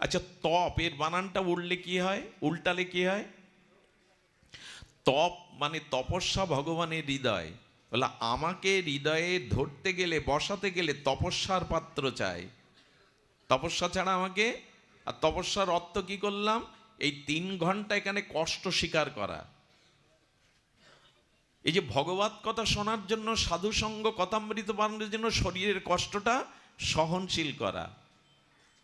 আচ্ছা তপ, এর বানানটা উঠলে কি হয়? উল্টালে কি হয়? তপ মানে তপস্যা ভগবানের হৃদয়। বলে, আমাকে হৃদয়ে ধরতে গেলে, বসাতে গেলে তপস্যার পাত্র চাই। তপস্যা ছাড়া আমাকে? আর তপস্যার অর্থ কি করলাম? এই তিন ঘণ্টা এখানে কষ্ট স্বীকার করা। এই যে ভগবত কথা শোনার জন্য, সাধুসঙ্গ, কথামৃত বানানোর জন্য শরীরের কষ্টটা সহনশীল করা।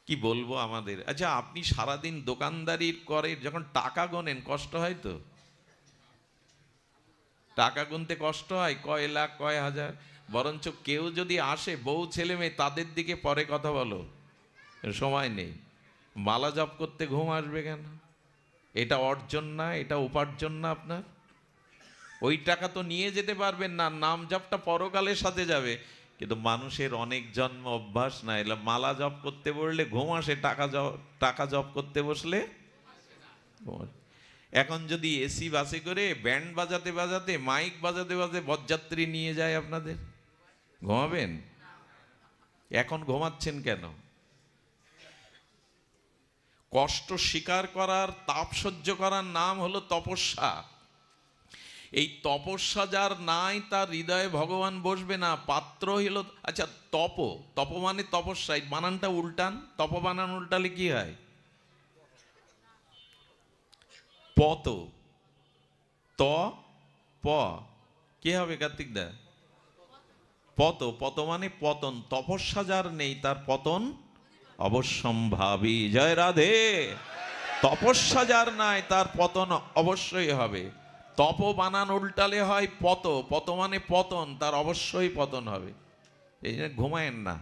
কি বলব আমাদের? আচ্ছা আপনি সারাদিন দোকানদারির করে, যখন টাকা গোনেন, কষ্ট হয় তো? টাকা গুনতে কষ্ট হয়? কয় লাখ, কয় হাজার? বরঞ্চ কেউ যদি আসে, বউ, ছেলে, মেয়ে, তাদের দিকে পরে কথা বলো। সময় নেই। মালা জপ করতে ঘুম আসবে কেন? এটা অর্জন না, এটা উপার্জন না আপনার? ওই টাকা তো নিয়ে যেতে পারবেন না, নাম জপটা পরকালের সাথে যাবে। কিন্তু মানুষের অনেক জন্ম অভ্যাস না, এলা মালা জপ করতে বললে ঘুম আসে, টাকা জপ টাকা জপ করতে বসলে এখন যদি এসি বাসে করে ব্যান্ড বাজাতে বাজাতে, মাইক বাজাতে বাজাতে বরযাত্রী নিয়ে যায় আপনাদের, ঘুমাবেন? এখন ঘুমাচ্ছেন কেন? কষ্ট স্বীকার করার, তাপ সহ্য করার নাম হলো তপস্যা। এই তপস্যা যার নাই, তার হৃদয়ে ভগবান বসবে না, পাত্র হলো আচ্ছা তপ তপ মানে তপস্যা বানানটা উল্টান, তপ বানান উল্টালে কি হয়? পত, ত, প, কি হবে কার্তিক দা? পত পত মানে পতন, তপস্যা যার নেই, তার পতন অবশ্যম্ভাবী, জয় রাধে। তপস্যা যার নাই, তার পতন অবশ্যই হবে। তপ বানান উল্টালে হয় পত পত মানে পতন, তার অবশ্যই পতন হবে। এই জন্য ঘুমায়েন না।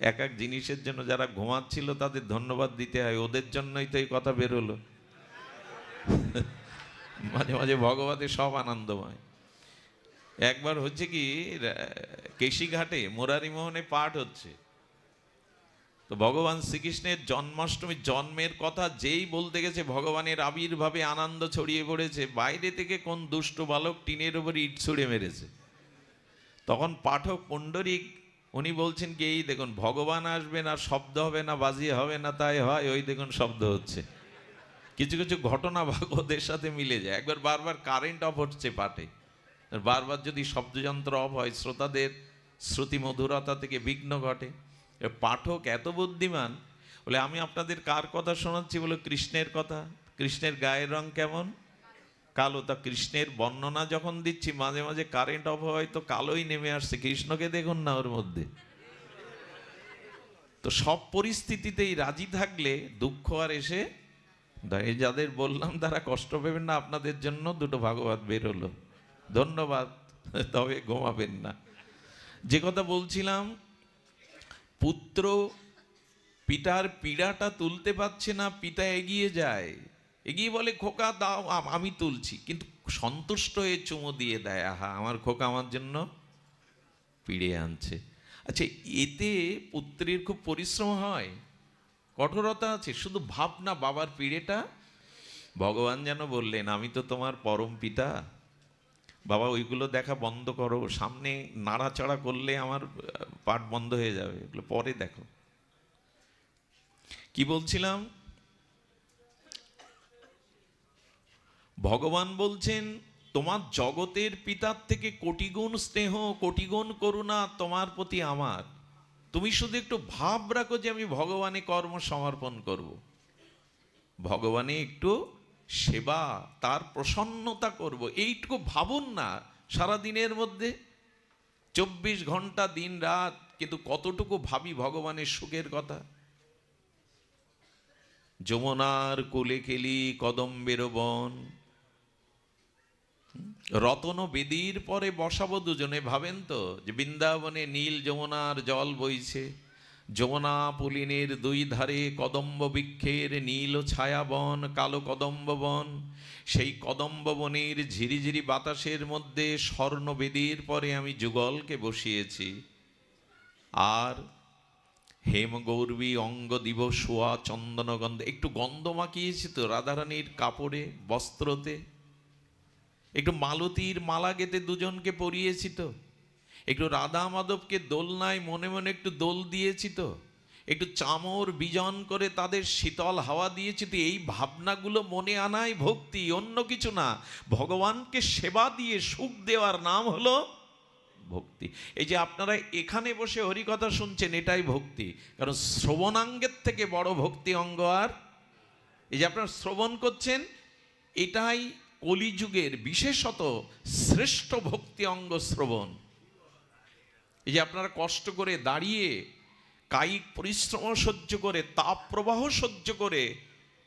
এক এক জিনিসের জন্য যারা ঘুমাচ্ছিল তাদের ধন্যবাদ দিতে হয়, ওদের জন্যই তো এই কথা বেরোলো। মাঝে মাঝে ভগবতের সব আনন্দময়। একবার হচ্ছে কি কেশিঘাটে মোরারি মোহনে পাঠ হচ্ছে। তো ভগবান শ্রীকৃষ্ণের জন্মাষ্টমীর জন্মের কথা যেই বলতে গেছে, ভগবানের আবির্ভাবে আনন্দ ছড়িয়ে পড়েছে, বাইরে থেকে কোন দুষ্ট বালক টিনের উপর ইট ছুঁড়ে মেরেছে। তখন পাঠক পুণ্ডরিক উনি বলছেন কি, এই দেখুন, ভগবান আসবেন আর শব্দ হবে না, বাজি হবে না, তাই হয়, ওই দেখুন শব্দ হচ্ছে। কিছু কিছু ঘটনা ভাগবতের সাথে মিলে যায়। একবার বারবার কারেন্ট অফ হচ্ছে পাঠে। বারবার যদি শব্দযন্ত্র অফ হয়, শ্রোতাদের শ্রুতি মধুরতা থেকে বিঘ্ন ঘটে। পাঠক এত বুদ্ধিমান, বলে আমি আপনাদের কার কথা শোনাচ্ছি বলে? কৃষ্ণের কথা। কৃষ্ণের গায়ের রং কেমন? কালো। তা কৃষ্ণের বর্ণনা যখন দিচ্ছি, মাঝে মাঝে কারেন্ট অফ হয় তো কালোই নেমে আসছে। কৃষ্ণকে দেখুন না ওর মধ্যে। তো সব পরিস্থিতিতেই রাজি থাকলে দুঃখ আর এসে যাদের বললাম তারা কষ্ট পাবেন না, আপনাদের জন্য দুটো ভাগবত বেরোলো ধন্যবাদ, তবে ঘুমাবেন না। যে কথা বলছিলাম পুত্র পিতার পীড়াটা তুলতে পারছে না, পিতা এগিয়ে যায়। এগিয়ে বলে, খোকা, দাও, আমি তুলছি। কিন্তু সন্তুষ্ট হয়ে চুমো দিয়ে দেয়, আহা, আমার খোকা আমার জন্য পিড়ে আনছে। আচ্ছা এতে পুত্রের খুব পরিশ্রম হয়, কঠোরতা আছে, শুধু ভাবনা, বাবার পিড়েটা? ভগবান যেন বললেন, আমি তো তোমার পরম পিতা। বাবা, ওইগুলো দেখা বন্ধ করো, সামনে নাড়াচাড়া করলে আমার পাঠ বন্ধ হয়ে যাবে, এগুলো পরে দেখো। কি বলছিলাম? ভগবান বলছেন, তোমার জগতের পিতার থেকে কোটিগুণ স্নেহ, কোটিগুণ করুণা তোমার প্রতি আমার। তুমি শুধু একটু ভাব রাখো যে আমি ভগবানে কর্ম সমর্পণ করব। ভগবানে একটু সেবা, তার প্রসন্নতা করব। এইটুকু ভাবুন না সারা দিনের মধ্যে চব্বিশ ঘণ্টা দিন রাত, কিন্তু কতটুকু ভাবি ভগবানের সুখের কথা? যমুনার কোলে খেলি কদম্বের বন। রতন বেদির পরে বসাবো দুজনে, ভাবেন তো? যে বৃন্দাবনে নীল যমুনার জল বইছে। যমুনা পুলিনের দুই ধারে কদম্ব বৃক্ষের নীল ছায়াবন কালো কদম্ব বন। সেই কদম্ব বনের ঝিরিঝিরি বাতাসের মধ্যে স্বর্ণ বেদির পরে আমি যুগলকে বসিয়েছি। আর হেম গৌরবী, অঙ্গ দিব সোয়া চন্দন গন্ধ একটু গন্ধ মাখিয়েছি তো রাধারানীর কাপড়ে, বস্ত্রতে। একটু মালতীর মালা গেতে দুজনকে পরিয়েছি তো। একটু রাধা মাধবকে দোলনায় মনে মনে একটু দোল দিয়েছি তো, একটু চামর বিজন করে তাদের শীতল হাওয়া দিয়েছি তো, এই ভাবনাগুলো মনে আনাই ভক্তি, অন্য কিছু না। ভগবানকে সেবা দিয়ে সুখ দেওয়ার নাম হলো ভক্তি। এই যে আপনারা এখানে বসে হরিকথা শুনছেন, এটাই ভক্তি। কারণ শ্রবণাঙ্গের থেকে বড় ভক্তি অঙ্গ আর। এই যে আপনারা শ্রবণ করছেন, এটাই কলিযুগের বিশেষত শ্রেষ্ঠ ভক্তি অঙ্গ শ্রবণ। এই যে আপনারা কষ্ট করে দাঁড়িয়ে কায়িক পরিশ্রম সহ্য করে, তাপ প্রবাহ সহ্য করে,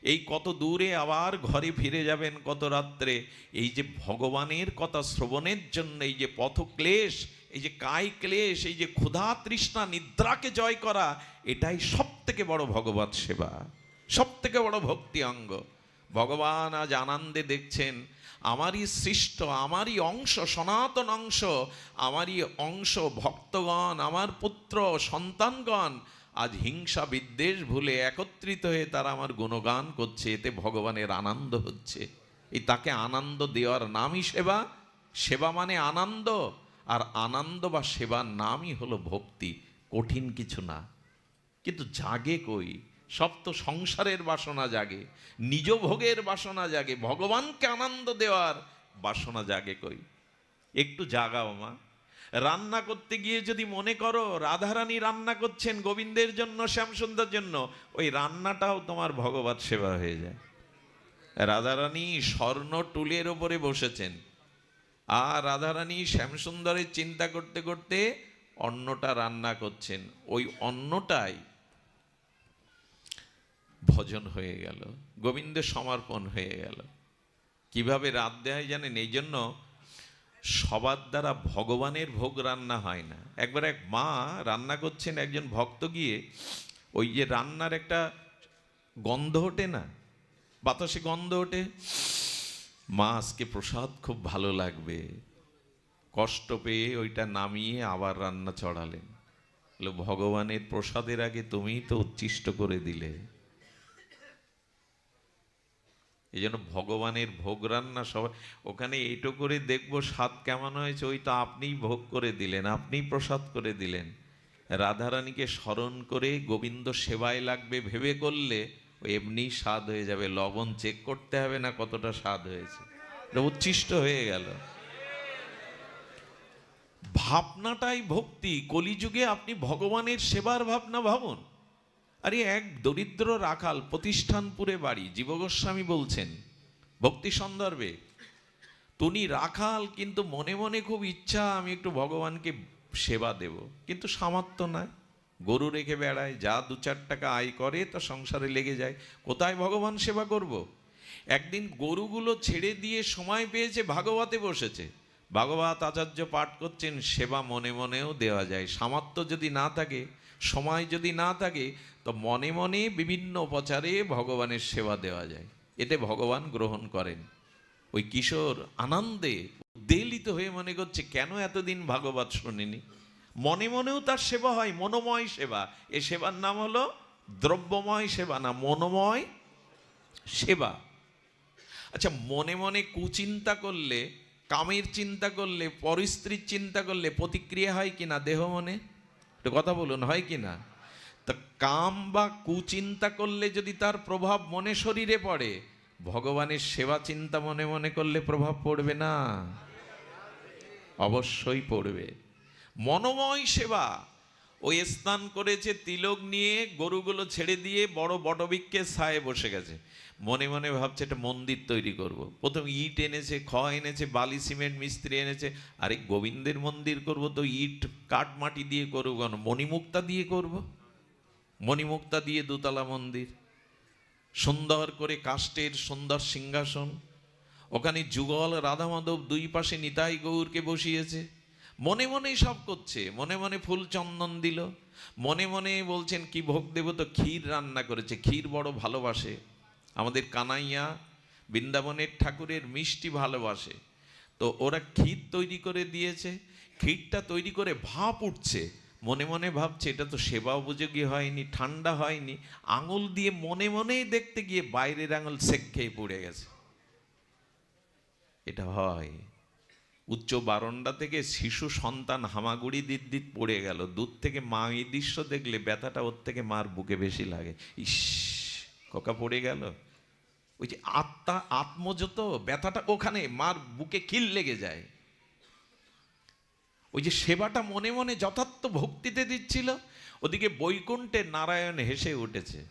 এই কত দূরে আবার ঘরে ফিরে যাবেন কত রাত্রে? এই যে ভগবানের কথা শ্রবণের জন্য, এই যে পথক্লেশ, এই যে কায় ক্লেশ এই যে ক্ষুধা তৃষ্ণা, নিদ্রাকে জয় করা, এটাই সব থেকে বড় ভগবত সেবা সব থেকে বড় ভক্তি অঙ্গ। ভগবান আজ আনন্দে দেখছেন, আমারই সৃষ্ট, আমারই অংশ, সনাতন অংশ, আমারই অংশ ভক্তগণ, আমার পুত্র, সন্তানগণ, আজ হিংসা বিদ্বেষ ভুলে একত্রিত হয়ে তারা আমার গুণগান করছে, এতে ভগবানের আনন্দ হচ্ছে। এই তাকে আনন্দ দেওয়ার নামই সেবা সেবা মানে আনন্দ, আর আনন্দ বা সেবার নামই হলো ভক্তি, কঠিন কিছু না। কিন্তু জাগে কই? সব তো সংসারের বাসনা জাগে, নিজ ভোগের বাসনা জাগে, ভগবানকে আনন্দ দেওয়ার বাসনা জাগে কই? একটু জাগাও মা। রান্না করতে গিয়ে যদি মনে করো রাধারানী রান্না করছেন গোবিন্দের জন্য, শ্যামসুন্দর জন্য, ওই রান্নাটাও তোমার ভগবত সেবা হয়ে যায়। রাধারানী স্বর্ণ টুলের ওপরে বসেছেন। আর রাধারানী শ্যামসুন্দরের চিন্তা করতে করতে অন্নটা রান্না করছেন। ওই অন্নটাই ভজন হয়ে গেল গোবিন্দের সমর্পণ হয়ে গেল। কীভাবে রাত দেয় জানেন? এই জন্য সবার দ্বারা ভগবানের ভোগ রান্না হয় না। একবার এক মা রান্না করছেন, একজন ভক্ত গিয়ে ওই যে রান্নার একটা গন্ধ ওঠে না? বাতাসে গন্ধ ওঠে? মা, আজকে প্রসাদ খুব ভালো লাগবে। কষ্ট পেয়ে ওইটা নামিয়ে আবার রান্না চড়ালেন। ভগবানের প্রসাদের আগে তুমিই তো উচ্ছিষ্ট করে দিলে। এই জন্য ভগবানের ভোগ রান্না সবাই, ওখানে এইটো করে দেখব স্বাদ কেমন হয়েছে, ওই তো আপনিই ভোগ করে দিলেন, আপনিই প্রসাদ করে দিলেন। রাধারানীকে স্মরণ করে গোবিন্দ সেবায় লাগবে, ভেবে করলে ওই এমনিই স্বাদ হয়ে যাবে, লবণ চেক করতে হবে না কতটা স্বাদ হয়েছে। উচ্ছিষ্ট হয়ে গেল। ভাবনাটাই ভক্তি, কলিযুগে আপনি ভগবানের সেবার ভাবনা ভাবুন। আরে এক দরিদ্র রাখাল প্রতিষ্ঠানপুরে বাড়ি, জীবগোস্বামী বলছেন, ভক্তি সন্দর্ভে তুমি রাখাল কিন্তু মনে মনে খুব ইচ্ছা আমি একটু ভগবানকে সেবা দেব, কিন্তু সামর্থ্য নাই গরু রেখে বেড়ায়, যা দু চার টাকা আয় করে তা সংসারে লেগে যায়, কোথায় ভগবান সেবা করব। একদিন গরুগুলো ছেড়ে দিয়ে সময় পেয়েছে ভাগবতে বসেছে ভাগবত আচার্য পাঠ করছেন, সেবা মনে মনেও দেওয়া যায়। সামর্থ্য যদি না থাকে, সময় যদি না থাকে, তো মনে মনে বিভিন্ন উপচারে ভগবানের সেবা দেওয়া যায়। এতে ভগবান গ্রহণ করেন। ওই কিশোর আনন্দে উদ্বেলিত হয়ে মনে করছে, কেন এতদিন ভাগবত শুনিনি? মনে মনেও তার সেবা হয়, মনোময় সেবা। এ সেবার নাম হলো দ্রব্যময় সেবা না মনোময় সেবা। আচ্ছা মনে মনে কুচিন্তা করলে কামের চিন্তা করলে পরিস্ত্রীর চিন্তা করলে প্রতিক্রিয়া হয় কি না দেহ মনে? একটু কথা বলুন, হয় কি না? তা কাম বা কুচিন্তা করলে যদি তার প্রভাব মনে শরীরে পড়ে, ভগবানের সেবা চিন্তা মনে মনে করলে প্রভাব পড়বে না। অবশ্যই পড়বে। মনোময় সেবা ওই স্নান করেছে তিলক নিয়ে গরুগুলো ছেড়ে দিয়ে বড় বটবৃক্ষের ছায়ে বসে গেছে। মনে মনে ভাবছে একটা মন্দির তৈরি করব। প্রথম ইট এনেছে, খ এনেছে, বালি, সিমেন্ট, মিস্ত্রি এনেছে। আরে গোবিন্দের মন্দির করব তো ইট কাঠ মাটি দিয়ে করব কেন? মণিমুক্তা দিয়ে করব। মণিমুক্তা দিয়ে দোতলা মন্দির। সুন্দর করে কাষ্টের সুন্দর সিংহাসন। ওখানে যুগল রাধা মাধব দুই পাশে নিতাই গৌরকে বসিয়েছে। মনে মনেই সব করছে, মনে মনে ফুল চন্দন দিল, মনে মনে বলছেন, কি ভোগ দেব? তো ক্ষীর রান্না করেছে, ক্ষীর বড় ভালোবাসে। আমাদের কানাইয়া বৃন্দাবনের ঠাকুরের মিষ্টি ভালোবাসে। তো ওরা ক্ষীর তৈরি করে দিয়েছে, ক্ষীরটা তৈরি করে ভাপ উঠছে, মনে মনে ভাবছে, এটা তো সেবা উপযোগী হয়নি, ঠান্ডা হয়নি। আঙুল দিয়ে মনে মনেই দেখতে গিয়ে বাইরের আঙুল সেক খেয়ে পড়ে গেছে। এটা হয়। উচ্চ বারণ্ডা থেকে শিশু সন্তান হামাগুড়ি দিত দিত পড়ে গেল। দূর থেকে মা এই দৃশ্য দেখলে ব্যথাটা ওর থেকে মার বুকে বেশি লাগে। ইস কোকা পড়ে গেল। ওই যে আত্মা, আত্মযত ব্যথাটা ওখানে মার বুকে কিল লেগে যায়। ওই যে সেবাটা মনে মনে যথার্থ ভক্তিতে দিচ্ছিল। ওদিকে বৈকুণ্ঠে নারায়ণ হেসে উঠেছে।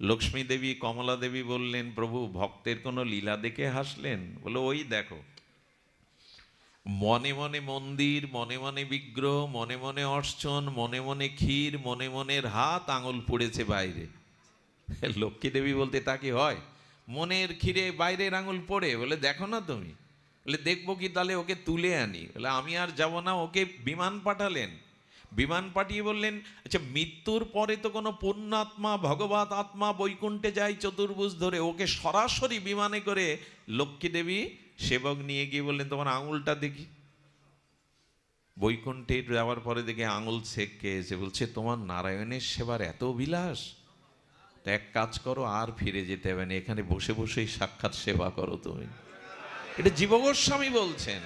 লক্ষ্মী দেবী, কমলা দেবী বললেন, প্রভু, ভক্তের কোনো লীলা দেখে হাসলেন? বলে, ওই দেখো মনে মনে মন্দির, মনে মনে বিগ্রহ, মনে মনে অর্চন, মনে মনে ক্ষীর, মনে মনের হাত আঙুল পড়েছে বাইরে। লক্ষ্মী দেবী বলতে তা কি হয়? মনের ক্ষীরে বাইরের আঙুল পড়ে, বলে দেখো না তুমি। বলে দেখব কি তাহলে ওকে তুলে আনি। বলে আমি আর যাব না, ওকে বিমান পাঠালেন। বিমান পাঠিয়ে বললেন আচ্ছা মৃত্যুর পরে তো কোনো পুণ্যাত্মা ভগবত আত্মা বৈকুণ্ঠে যায় চতুর্ভুজ ধরে, ওকে সরাসরি বিমানে করে লক্ষ্মী দেবী সেবক নিয়ে গিয়ে বললেন, তোমার আঙুলটা দেখি। বৈকুণ্ঠে যাওয়ার পরে দেখে আঙুল ছেঁকে এসে বলছে, তোমার নারায়ণের সেবার এত বিলাস তো এক কাজ করো, আর ফিরে যেতে হবে না, এখানে বসে বসেই সাক্ষাৎ সেবা করো তুমি। এটা জীবগোস্বামী বলছেন।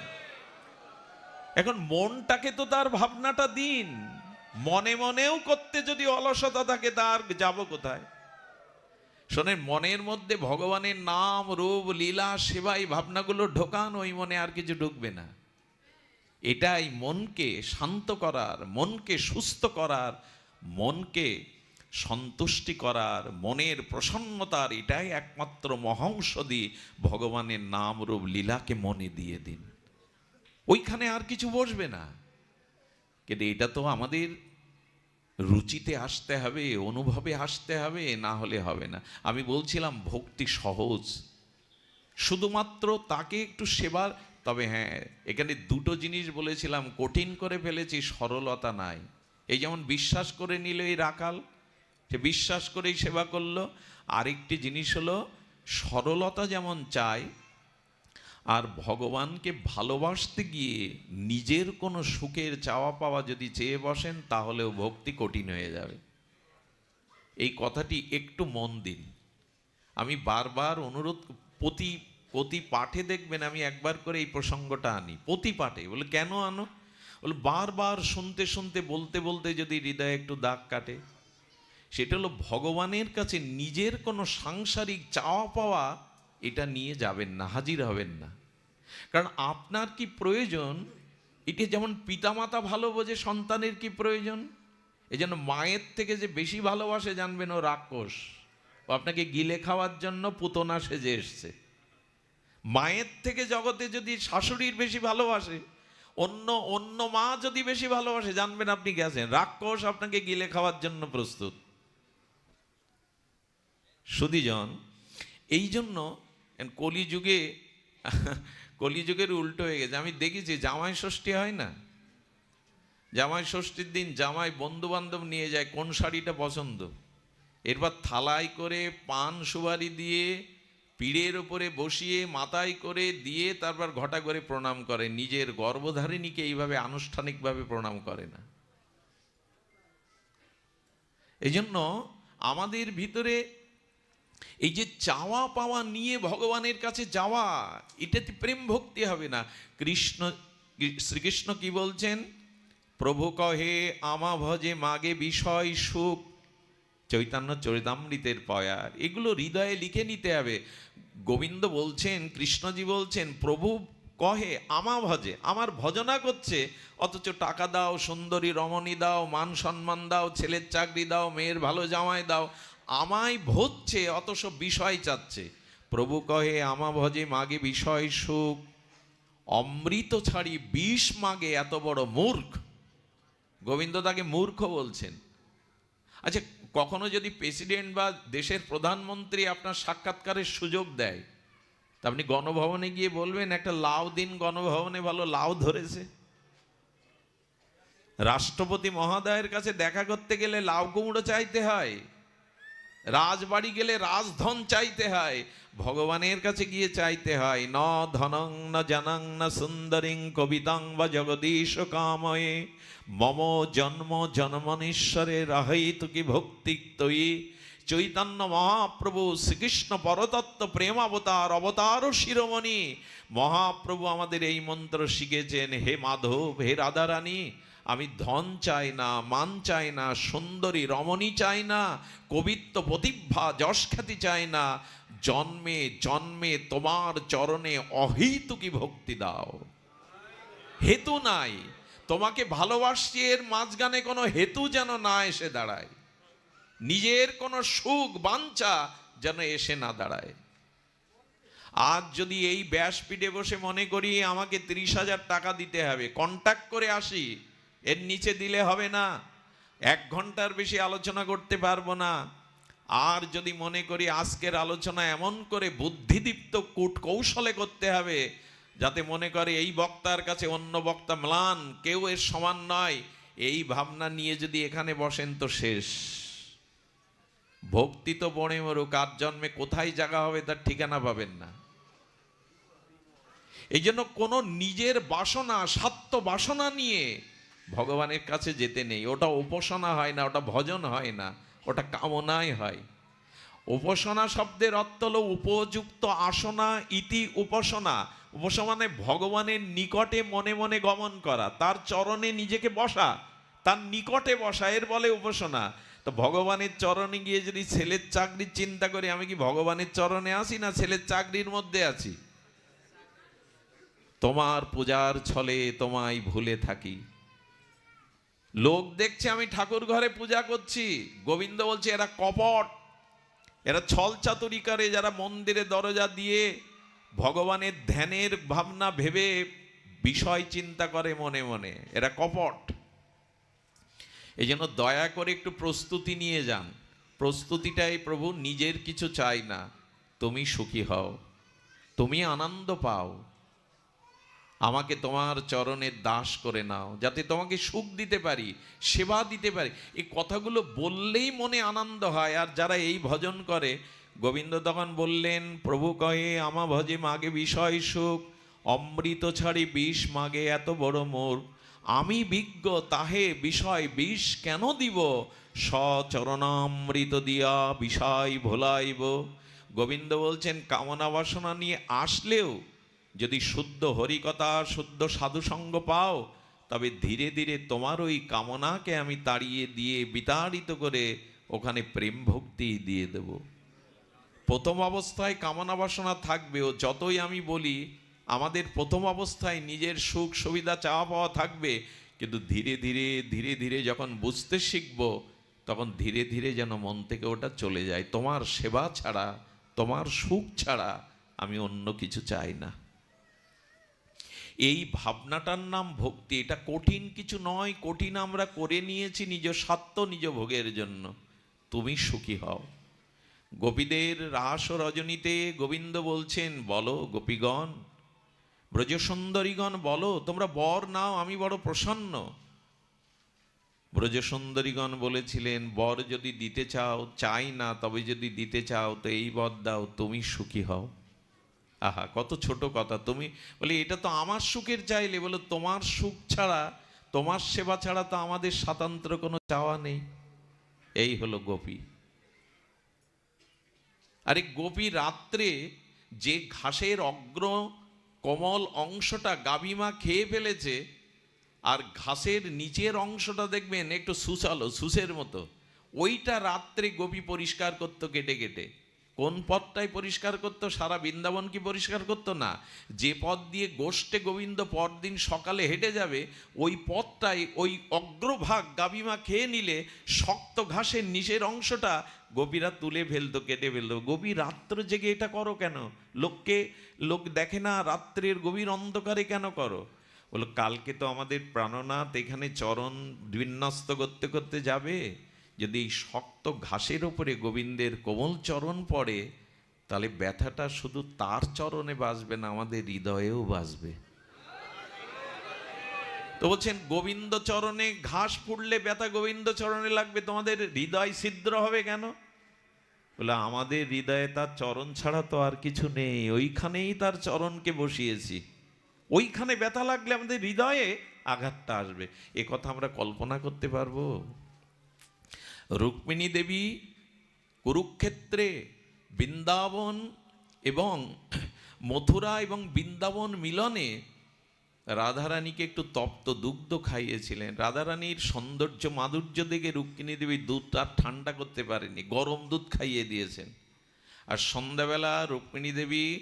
এখন মনটাকে তো তার ভাবনাটা দিন। মনে মনেও করতে যদি অলসতা থাকে, তার যাব কোথায়? শোনেন, মনের মধ্যে ভগবানের নাম, রূপ, লীলা, সেবা, এই ভাবনাগুলো ঢোকান ওই মনে আর কিছু ঢুকবে না। এটাই মনকে শান্ত করার, মনকে সুস্থ করার, মনকে সন্তুষ্টি করার, মনের প্রসন্নতার এটাই একমাত্র মহৌষধি ভগবানের নাম, রূপ, লীলাকে মনে দিয়ে দিন। ওইখানে আর কিছু বসবে না। কিন্তু এটা তো আমাদের রুচিতে আসতে হবে, অনুভবে আসতে হবে, না হলে হবে না। আমি বলছিলাম, ভক্তি সহজ। শুধুমাত্র তাকে একটু সেবার তবে হ্যাঁ এখানে দুটো জিনিস বলেছিলাম, কঠিন করে ফেলেছি, সরলতা নাই। এই যেমন বিশ্বাস করে নিল এই রাখাল, সে বিশ্বাস করেই সেবা করল। আরেকটি জিনিস হলো, সরলতা যেমন চাই আর ভগবানকে ভালোবাসতে গিয়ে নিজের কোনো সুখের চাওয়া পাওয়া যদি চেয়ে বসেন, তাহলেও ভক্তি কঠিন হয়ে যাবে। এই কথাটি একটু মন দিন। আমি বারবার অনুরোধ, প্রতি প্রতি পাঠে দেখবেন আমি একবার করে এই প্রসঙ্গটা আনি। প্রতি পাঠে। বলে, কেন আনো? বলে, বারবার শুনতে শুনতে, বলতে বলতে যদি হৃদয়ে একটু দাগ কাটে, সেটা হলো ভগবানের কাছে নিজের কোনো সাংসারিক চাওয়া পাওয়া এটা নিয়ে যাবেন না, হাজির হবেন না। কারণ আপনার কি প্রয়োজন? এটি যেমন পিতামাতা ভালো বোঝে, সন্তানের কি প্রয়োজন? এই জন্য মায়ের থেকে যে বেশি ভালোবাসে, জানবেন ও রাক্ষস। ও আপনাকে গিলে খাওয়ার জন্য পুতনা সেজে এসছে। মায়ের থেকে জগতে যদি শাশুড়ির বেশি ভালোবাসে, অন্য অন্য মা যদি বেশি ভালোবাসে, জানবেন আপনি গেছেন। রাক্ষস আপনাকে গিলে খাওয়ার জন্য প্রস্তুত। সুদীজন এই জন্য কলিযুগে, কলিযুগের উল্টো হয়ে গেছে। আমি দেখেছি, জামাই ষষ্ঠী হয় না? জামাই ষষ্ঠীর দিন জামাই বন্ধু বান্ধব নিয়ে যায়, কোন শাড়িটা পছন্দ? এরপর থালায় করে, পান সুবারি দিয়ে, পিড়ের ওপরে বসিয়ে, মাথায় করে দিয়ে তারপর ঘটা করে প্রণাম করে। নিজের গর্ভধারিণীকে এইভাবে আনুষ্ঠানিকভাবে প্রণাম করে না। এই জন্য আমাদের ভিতরে এই যে চাওয়া পাওয়া নিয়ে ভগবানের কাছে যাওয়া, এটাতে প্রেম ভক্তি হবে না। কৃষ্ণ, শ্রীকৃষ্ণ কি বলছেন? প্রভু কহে, আমা ভজে মাগে বিষয় সুখ। চৈতন্য চরিতামৃতের পয়ার। এগুলো হৃদয়ে লিখে নিতে হবে। গোবিন্দ বলছেন, কৃষ্ণজি বলছেন, প্রভু কহে, আমা ভজে, আমার ভজনা করছে, অথচ টাকা দাও, সুন্দরী রমণী দাও, মান সম্মান দাও, ছেলের চাকরি দাও, মেয়ের ভালো জামাই দাও আমায় ভজছে অথচ বিষয় চাচ্ছে। প্রভু কহে, আমা ভজে মাগে বিষয় সুখ। অমৃত ছাড়ি বিষ মাগে এত বড় মূর্খ। গোবিন্দ তাকে মূর্খ বলছেন। আচ্ছা কখনো যদি প্রেসিডেন্ট বা দেশের প্রধানমন্ত্রী আপনার সাক্ষাৎকারের সুযোগ দেয়, তা আপনি গণভবনে গিয়ে বলবেন, একটা লাউ দিন গণভবনে ভালো লাউ ধরেছে। রাষ্ট্রপতি মহোদয়ের কাছে দেখা করতে গেলে লাউ কুমড়ো চাইতে হয়। রাজবাড়ি গেলে রাজধন চাইতে হয়, ভগবানের কাছে গিয়ে চাইতে হয়, ন ধনং, ন জনং, ন সুন্দরিং কবিতাং বা জগদীশ কাময়ে, মম জন্ম জন্মনীশ্বরে রাহিত কি ভক্তি তৈ চৈতন্য মহাপ্রভু শ্রীকৃষ্ণ পরতত্ত্ব প্রেম অবতার অবতার শিরোমণি। মহাপ্রভু আমাদের এই মন্ত্র শিখেছেন, হে মাধব, হে রাধারানী আমি ধন চাই না, মান চাই না, সুন্দরী রমণী চাই না, কবিত্ব প্রতিভা যশ খ্যাতি চাই না, জন্মে জন্মে তোমার চরণে অহেতুকি ভক্তি দাও। হেতু নাই। তোমাকে ভালোবাসছি, এর মাঝখানে কোনো হেতু যেন না এসে দাঁড়ায়। নিজের কোনো সুখ, বাঞ্ছা যেন এসে না দাঁড়ায়। আজ যদি এই ব্যাসপিঠে বসে মনে করি, আমাকে ত্রিশ হাজার টাকা দিতে হবে। কন্ট্যাক্ট করে আসি। এর নিচে দিলে হবে না। এক ঘণ্টার বেশি আলোচনা করতে পারব না। আর যদি মনে করি আজকের আলোচনা এমন করে বুদ্ধিদীপ্ত কূট কৌশলে করতে হবে, যাতে মনে করে এই বক্তার কাছে অন্য বক্তা ম্লান, কেউ এর সমান নয়, এই ভাবনা নিয়ে যদি এখানে বসেন তো শেষ। ভক্তি তো বনে মরুক, আর জন্মে কোথায় জায়গা হবে তার ঠিকানা পাবেন না। এই জন্য কোনো নিজের বাসনা স্বার্থ বাসনা নিয়ে ভগবানের কাছে যেতে নেই। ওটা উপাসনা হয় না, ওটা ভজন হয় না, ওটা কামনাই হয়। উপাসনা শব্দের অর্থ হলো উপযুক্ত আসনা ইতি উপাসনা। উপাসনা মানে ভগবানের নিকটে মনে মনে গমন করা, তার চরণে নিজেকে বসা, তার নিকটে বসা, এর বলে উপাসনা। তো ভগবানের চরণে গিয়ে যদি ছেলের চাকরির চিন্তা করি, আমি কি ভগবানের চরণে আসি না ছেলের চাকরির মধ্যে আছি? তোমার পূজার ছলে তোমায় ভুলে থাকি। লোক দেখছে, আমি ঠাকুর ঘরে পূজা করছি। গোবিন্দ বলছে, এরা কপট। এরা ছল চাতুরি করে যারা মন্দিরে দরজা দিয়ে ভগবানের ধ্যানের ভাবনা ভেবে বিষয় চিন্তা করে মনে মনে। এরা কপট। এই জন্য দয়া করে একটু প্রস্তুতি নিয়ে যান। প্রস্তুতিটাই প্রভু নিজের কিছু চাই না। তুমি সুখী হও। তুমি আনন্দ পাও। আমাকে তোমার চরণের দাস করে নাও, যাতে তোমাকে সুখ দিতে পারি, সেবা দিতে পারি। এই কথাগুলো বললেই মনে আনন্দ হয়। আর যারা এই ভজন করে, গোবিন্দ তখন বললেন, প্রভু কহে আমা ভজে মাগে বিষয় সুখ, অমৃত ছাড়ি বিষ মাগে এত বড় মোর। আমি বিজ্ঞ, তাহে বিষয় বিষ কেন দিব? সচরণামৃত দিয়া বিষয় ভোলাইব। গোবিন্দ বলছেন, কামনা বাসনা নিয়ে আসলেও যদি শুদ্ধ হরিকথা, শুদ্ধ সাধুসঙ্গ পাও, তবে ধীরে ধীরে তোমার ওই কামনাকে আমি তাড়িয়ে দিয়ে বিতাড়িত করে ওখানে প্রেম ভক্তি দিয়ে দেব। প্রথম অবস্থায় কামনা বাসনা থাকবে ও যতই আমি বলি, আমাদের প্রথম অবস্থায় নিজের সুখ সুবিধা চাওয়া পাওয়া থাকবে, কিন্তু ধীরে ধীরে ধীরে ধীরে যখন বুঝতে শিখব, তখন ধীরে ধীরে যেন মন থেকে ওটা চলে যায়। তোমার সেবা ছাড়া, তোমার সুখ ছাড়া আমি অন্য কিছু চাই না। এই ভাবনাটার নাম ভক্তি। এটা কঠিন কিছু নয়, কঠিন আমরা করে নিয়েছি নিজ স্বার্থ, নিজ ভোগের জন্য। তুমি সুখী হও। গোপীদের রাস ও রজনীতে গোবিন্দ বলছেন, বলো গোপীগণ, ব্রজসুন্দরীগণ বলো, তোমরা বর নাও, আমি বড় প্রসন্ন। ব্রজসুন্দরীগণ বলেছিলেন, বর যদি দিতে চাও, চাই না, তবে যদি দিতে চাও, তো এই বর দাও, তুমি সুখী হও। আহা, কত ছোট কথা। তুমি বলি, এটা তো আমার সুখের চাইলে। বলো, তোমার সুখ ছাড়া, তোমার সেবা ছাড়া তো আমাদের স্বাতন্ত্র কোনো চাওয়া নেই। এই হলো গোপী। আরে গোপী রাত্রে যে ঘাসের অগ্র কোমল অংশটা গাবিমা খেয়ে ফেলেছে, আর ঘাসের নিচের অংশটা দেখবেন একটু সুসালো সুসের মতো, ওইটা রাত্রে গোপী পরিষ্কার করতো কেটে কেটে। কোন পথটাই পরিষ্কার করতো, সারা বৃন্দাবন কি পরিষ্কার করতো না? যে পথ দিয়ে গোষ্ঠে গোবিন্দ পরদিন সকালে হেঁটে যাবে, ওই পথটাই, ওই অগ্রভাগ গাবিমা খেয়ে নিলে শক্ত ঘাসের নিচের অংশটা গোপীরা তুলে ফেলতো, কেটে ফেলতো। গোপী, রাত্র জেগে এটা করো কেন? লোককে, লোক দেখে না রাত্রের গভীর অন্ধকারে কেন করো? বলো, কালকে তো আমাদের প্রাণনাথ এখানে চরণ বিন্যস্ত করতে করতে যাবে। যদি এই শক্ত ঘাসের ওপরে গোবিন্দের কোমল চরণ পড়ে, তাহলে ব্যথাটা শুধু তার চরণে বাজবে না, আমাদের হৃদয়েও বাজবে তো বলছেন, গোবিন্দ চরণে ঘাস ফুটলে ব্যথা গোবিন্দ চরণে লাগবে, তোমাদের হৃদয় ছিদ্র হবে কেন? বলে, আমাদের হৃদয়ে তার চরণ ছাড়া তো আর কিছু নেই, ওইখানেই তার চরণকে বসিয়েছি। ওইখানে ব্যথা লাগলে আমাদের হৃদয়ে আঘাতটা আসবে। এ কথা আমরা কল্পনা করতে পারব? রুক্মিণী দেবী, কুরুক্ষেত্রে বৃন্দাবন এবং মথুরা এবং বৃন্দাবন মিলনে রাধারানীকে একটু তপ্ত দুগ্ধ খাইয়েছিলেন। রাধারানীর সৌন্দর্য মাধুর্য দেখে রুক্মিণী দেবী দুধটা ঠান্ডা করতে পারেনি গরম দুধ খাইয়ে দিয়েছেন। আর সন্ধ্যাবেলা রুক্মিণী দেবী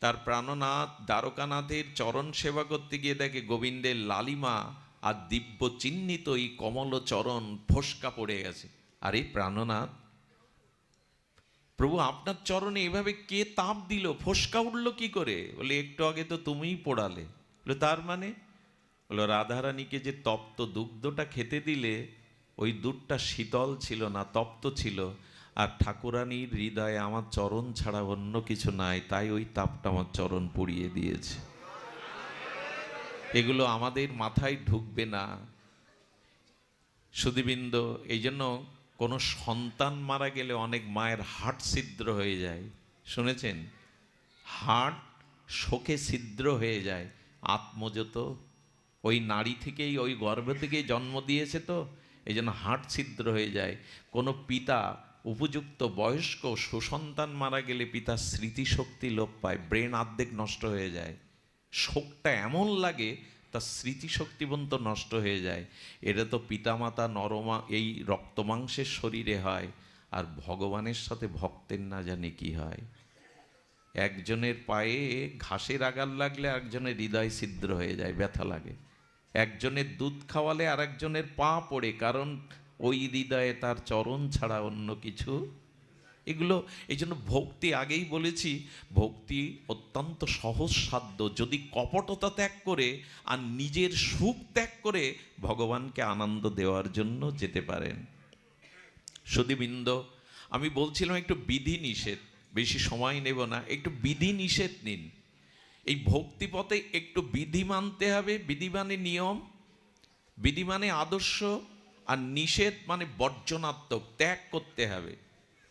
তার প্রাণনাথ দ্বারকানাথের চরণ সেবা করতে গিয়ে দেখে গোবিন্দের লালিমা আর দিব্য চিহ্নিত এই কমল চরণ ফসকা পড়ে গেছে। আর এই প্রাণনাথ প্রভু আপনার চরণে এভাবে কে তাপ দিল? ফসকা উঠল কি করে? বলে, একটু আগে তো তুমিই পোড়ালে। বলে, তার মানে? বলো, রাধারানীকে যে তপ্ত দুগ্ধটা খেতে দিলে, ওই দুধটা শীতল ছিল না, তপ্ত ছিল। আর ঠাকুরানীর হৃদয়ে আমার চরণ ছাড়া অন্য কিছু নাই, তাই ওই তাপটা আমার চরণ পুড়িয়ে দিয়েছে। এগুলো আমাদের মাথায় ঢুকবে না। সুদীবৃন্দ এই জন্য কোনো সন্তান মারা গেলে অনেক মায়ের হার্ট ছিদ্র হয়ে যায়। শুনেছেন? হার্ট শোকে ছিদ্র হয়ে যায়। আত্মজত ওই নারী থেকেই, ওই গর্ভ থেকেই জন্ম দিয়েছে তো এই জন্য হাট ছিদ্র হয়ে যায়। কোনো পিতা, উপযুক্ত বয়স্ক, সুসন্তান মারা গেলে পিতার স্মৃতিশক্তি লোপ পায়, ব্রেন অর্ধেক নষ্ট হয়ে যায়। শোকটা এমন লাগে তার স্মৃতিশক্তি পর্যন্ত নষ্ট হয়ে যায়। এটা তো পিতামাতা নরমা এই রক্তমাংসের শরীরে হয় আর ভগবানের সাথে ভক্তের না জানে কি হয়। একজনের পায়ে ঘাসের আগার লাগলে একজনের হৃদয় ছিদ্র হয়ে যায়, ব্যথা লাগে। একজনের দুধ খাওয়ালে আর একজনের পা পড়ে, কারণ ওই হৃদয়ে তার চরণ ছাড়া অন্য কিছু এগুলো, এই জন্য ভক্তি আগেই বলেছি, ভক্তি অত্যন্ত সহজ সাধ্য যদি কপটতা ত্যাগ করে আর নিজের সুখ ত্যাগ করে ভগবানকে আনন্দ দেওয়ার জন্য যেতে পারেন। সুদীবৃন্দ আমি বলছিলাম একটু বিধি নিষেধ বেশি সময় নেব না, একটু বিধি নিষেধ নিন। এই ভক্তিপথে একটু বিধি মানতে হবে, বিধি মানে নিয়ম, বিধি মানে আদর্শ, আর নিষেধ মানে বর্জনাত্মক, ত্যাগ করতে হবে।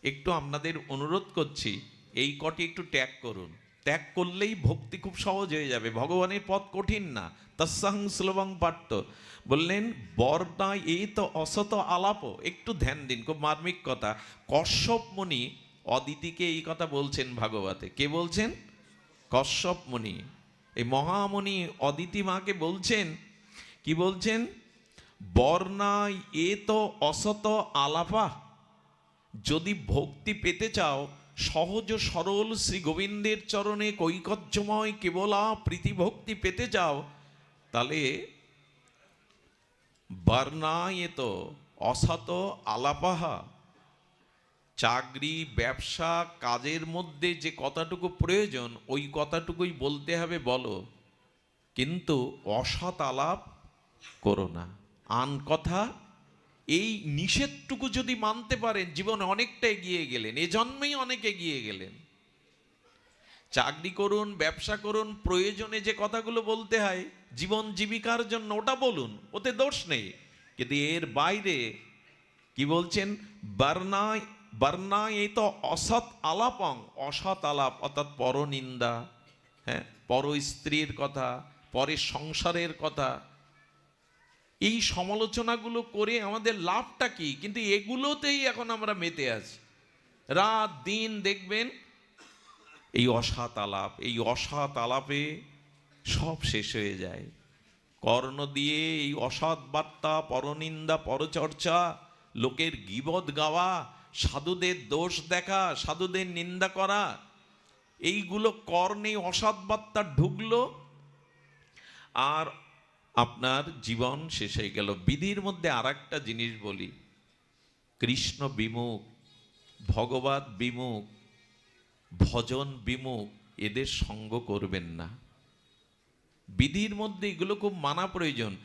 একটু আপনাদের অনুরোধ করছি, এই কটি একটু ত্যাগ করুন। ত্যাগ করলেই ভক্তি খুব সহজ হয়ে যাবে, ভগবানের পথ কঠিন না। তৎসাং শ্লোবং পাঠ্য বললেন, বরদা এই তো অসত আলাপ, একটু ধ্যান দিন, খুব মার্মিক কথা। কশ্যপ মুনি, অদিতিকে এই কথা বলছেন ভাগবতে। কে বলছেন? কশ্যপ মুনি। এই মহামণি অদিতি মাকে বলছেন, কি বলছেন? বর্ণায় এ তো অসত আলাপা যদি ভক্তি পেতে চাও, সহজ সরল শ্রী গোবিন্দের চরণে কৈকর্যময় কেবলা প্রীতি ভক্তি পেতে চাও, তাহলে বর্ণায় তো অসত আলাপাহা, চাকরি, ব্যবসা, কাজের মধ্যে যে কথাটুকু প্রয়োজন, ওই কথাটুকুই বলতে হবে, বলো। কিন্তু অসৎ আলাপ করো না। আন কথা এই নিষেধটুকু যদি মানতে পারেন, জীবনে অনেকটা এগিয়ে গেলেন, এ জন্মেই অনেক এগিয়ে গেলেন। চাকরি করুন, ব্যবসা করুন, প্রয়োজনে যে কথাগুলো বলতে হয়, জীবন জীবিকার জন্য ওটা বলুন, ওতে দোষ নেই। কিন্তু এর বাইরে কি বলছেন? বার্নায় বার্নায় এই তো অসৎ আলাপং, অসৎ আলাপ, অর্থাৎ পরনিন্দা হ্যাঁ? পর স্ত্রীর কথা, পরের সংসারের কথা এই সমালোচনাগুলো করে আমাদের লাভটা কি? কিন্তু এগুলোতেই এখন আমরা মেতে আছি। রাত দিন দেখবেন এই অসৎ আলাপ এই অসৎ আলাপে সব শেষ হয়ে যায়। কর্ণ দিয়ে এই অসৎ বার্তা, পরনিন্দা, পরচর্চা, লোকের গিবদ গাওয়া, সাধুদের দোষ দেখা, সাধুদের নিন্দা করা, এইগুলো কর্ণে অসৎ বার্তা ঢুকলো, আর আপনার জীবন শেষ হয়ে গেল। বিধির মধ্যে আর একটা জিনিস বলি। কৃষ্ণ বিমুখ, ভগবত বিমুখ, ভজন বিমুখ এদের সঙ্গ করবেন না। বিধির মধ্যে এগুলো খুব মানা প্রয়োজন।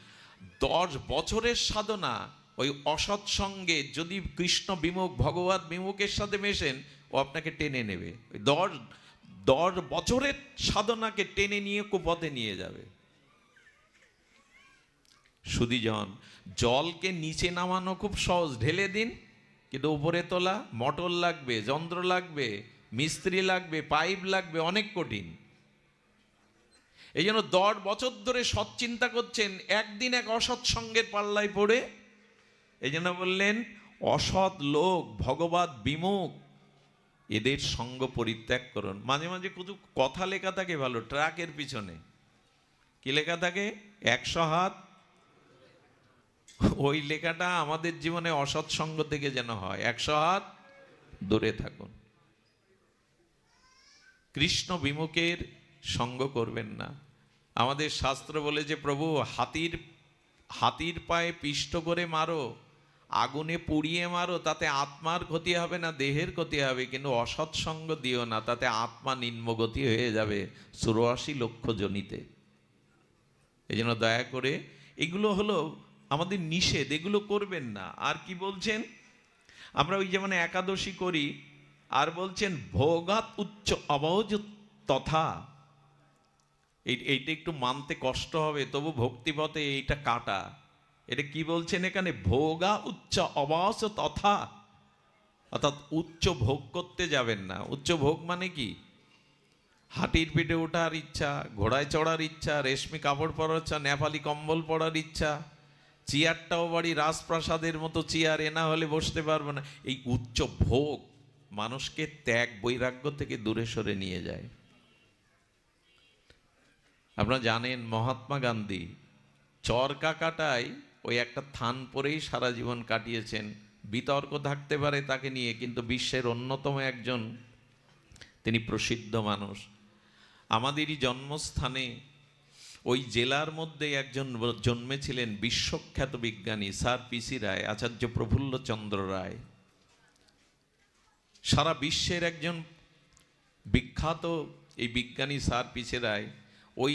দশ বছরের সাধনা, ওই অসৎ সঙ্গে যদি কৃষ্ণ বিমুখ, ভগবত বিমুখের সাথে মেশেন, ও আপনাকে টেনে নেবে। ওই দশ দশ বছরের সাধনাকে টেনে নিয়ে কুপথে নিয়ে যাবে। সুদীজন, জলকে নিচে নামানো খুব সহজ। ঢেলে দিন, কিন্তু উপরে তোলা মটর লাগবে, যন্ত্র লাগবে, মিস্ত্রি লাগবে, পাইপ লাগবে, অনেক কঠিন। এই জন্য দশ বছর ধরে সৎ চিন্তা করছেন, একদিন এক অসৎ সঙ্গের পাল্লায় পড়ে। এই জন্য বললেন, অসৎ লোক, ভগবত বিমুখ, এদের সঙ্গ পরিত্যাগ করুন। মাঝে মাঝে কিছু কথা লেখা থাকে ভালো, ট্রাকের পিছনে। কি লেখা থাকে? একশো হাত ওই লেখাটা আমাদের জীবনে অসৎ সঙ্গ থেকে যেন হয়। একশো হাত দূরে থাকুন। কৃষ্ণ বিমুখের সঙ্গ করবেন না। আমাদের শাস্ত্র বলে যে, প্রভু, হাতির হাতির পায়ে পিষ্ট করে মারো। আগুনে পুড়িয়ে মারো। তাতে আত্মার ক্ষতি হবে না, দেহের ক্ষতি হবে। কিন্তু অসৎ সঙ্গ দিও না, তাতে আত্মা নিম্নগতি হয়ে যাবে চুরাশি লক্ষ জনিতে। এই জন্য দয়া করে, এগুলো হলো আমাদের নিষেধ, এগুলো করবেন না। আর কি বলছেন? আমরা ওই যেমন একাদশী করি, আর বলছেন, ভোগাত উচ্চ অবজ তথা। এই- এইটা একটু মানতে কষ্ট হবে, তবু ভক্তিপথে এইটা কাটা। এটা কি বলছেন এখানে? ভোগা উচ্চ অবাস তথা। অর্থাৎ উচ্চ ভোগ করতে যাবেন না। উচ্চ ভোগ মানে কি? হাতির পিঠে ওঠার ইচ্ছা, ঘোড়ায় চড়ার ইচ্ছা, রেশমি কাপড় পরার ইচ্ছা, নেপালি কম্বল পরার ইচ্ছা। চেয়ারটাও বাড়ি রাজপ্রাসাদের মতো চেয়ার, এ না হলে বসতে পারব না। এই উচ্চ ভোগ মানুষকে ত্যাগ, বৈরাগ্য থেকে দূরে সরে নিয়ে যায়। আপনারা জানেন মহাত্মা গান্ধী চরকা কাটায় ওই একটা থান পরেই সারা জীবন কাটিয়েছেন। বিতর্ক থাকতে পারে তাকে নিয়ে, কিন্তু বিশ্বের অন্যতম একজন, তিনি প্রসিদ্ধ মানুষ। আমাদেরই জন্মস্থানে ওই জেলার মধ্যে একজন জন্মেছিলেন বিশ্বখ্যাত বিজ্ঞানী স্যার পিসি রায়, আচার্য প্রফুল্লচন্দ্র রায়। সারা বিশ্বের একজন বিখ্যাত এই বিজ্ঞানী স্যার পিসি রায়, ওই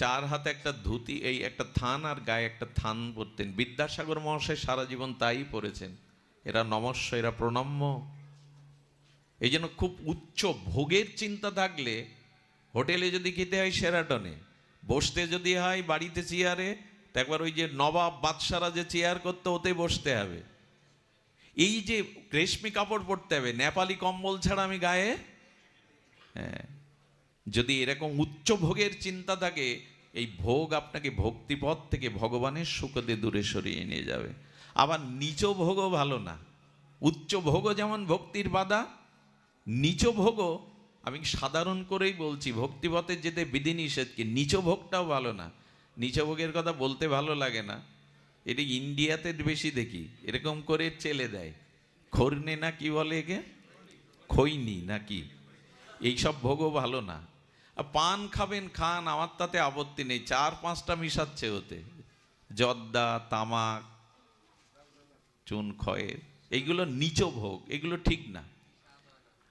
চার হাতে একটা ধুতি, এই একটা থান আর গায়ে একটা থান পরতেন। বিদ্যাসাগর মহাশয় সারা জীবন তাই পড়েছেন এরা নমস্য, এরা প্রণম্য। এই জন্য খুব উচ্চ ভোগের চিন্তা থাকলে হোটেলে যদি খেতে হয় সেরাটনে। বসতে যদি হয় বাড়িতে চেয়ারে একবার ওই যে নবাব বাদশারা যে চেয়ার করতো ওতে বসতে হবে। এই যে রেশমি কাপড় পরতে হবে, নেপালি কম্বল ছাড়া আমি গায়ে? হ্যাঁ। যদি এরকম উচ্চ ভোগের চিন্তা থাকে, এই ভোগ আপনাকে ভক্তিপথ থেকে ভগবানের সুখদে দূরে সরিয়ে নিয়ে যাবে। আবার নিচ ভোগও ভালো না। উচ্চ ভোগও যেমন ভক্তির বাধা, নিচ ভোগও আমি সাধারণ করেই বলছি ভক্তিপথের যেতে বিধিনিষেধ কি? নিচ ভোগটাও ভালো না। নিচ ভোগের কথা বলতে ভালো লাগে না। এটি ইন্ডিয়াতে বেশি দেখি, এরকম করে চেলে দেয়। খর্নে না কি বলে একে? খৈনি নাকি এইসব ভোগও ভালো না। পান খাবেন, খান, আমার তাতে আপত্তি নেই। চার পাঁচটা মিশাচ্ছে ওতে। জর্দা, তামাক, চুন, খয়ের, এইগুলো নিচ ভোগ এগুলো ঠিক না।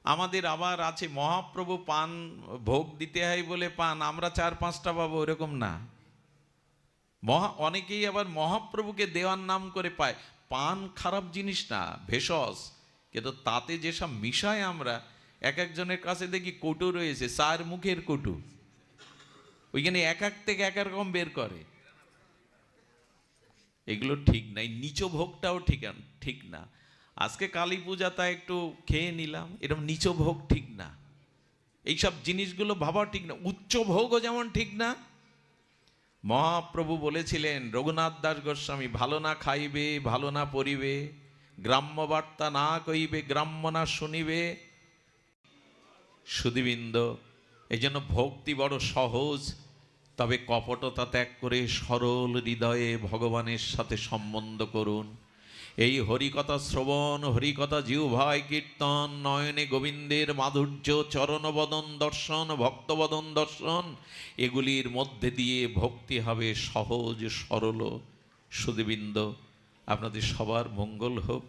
আমাদের আবার আছে, মহাপ্রভু পান, ভোগ দিতে হয় বলে পান, আমরা চার পাঁচটা পাবো এরকম না। মহা, অনেকেই আবার মহাপ্রভুকে দেওয়ার নাম করে পায়। পান খারাপ জিনিস না, ভেষজ। কিন্তু তাতে যেসব মিশায় আমরা, এক একজনের কাছে দেখি কটু রয়েছে সার মুখের কটু। ওইখানে এক এক থেকে এক রকম বের করে। এগুলো ঠিক নাই নিচ ভোগটাও ঠিক ঠিক না। আজকে কালী পূজা তা একটু খেয়ে নিলাম এরকম নিচ ভোগ ঠিক না। এইসব জিনিসগুলো ভাবা ঠিক না উচ্চ ভোগও যেমন ঠিক না। মহাপ্রভু বলেছিলেন, রঘুনাথ দাস গোস্বামী, ভালো না খাইবে, ভালো না পরিবে গ্রাম্য বার্তা না কইবে, গ্রাম্য না শুনিবে। সুদীবৃন্দ এই জন্য ভক্তি বড় সহজ, তবে কপটতা ত্যাগ করে সরল হৃদয়ে ভগবানের সাথে সম্বন্ধ করুন। এই হরিকথা শ্রবণ, হরিকথা জিহ্বায় কীর্তন, নয়নে গোবিন্দের মাধুর্য, চরণবদন দর্শন, ভক্তবদন দর্শন, এগুলির মধ্যে দিয়ে ভক্তি হবে সহজ সরল সুদীবৃন্দ। আপনাদের সবার মঙ্গল হোক।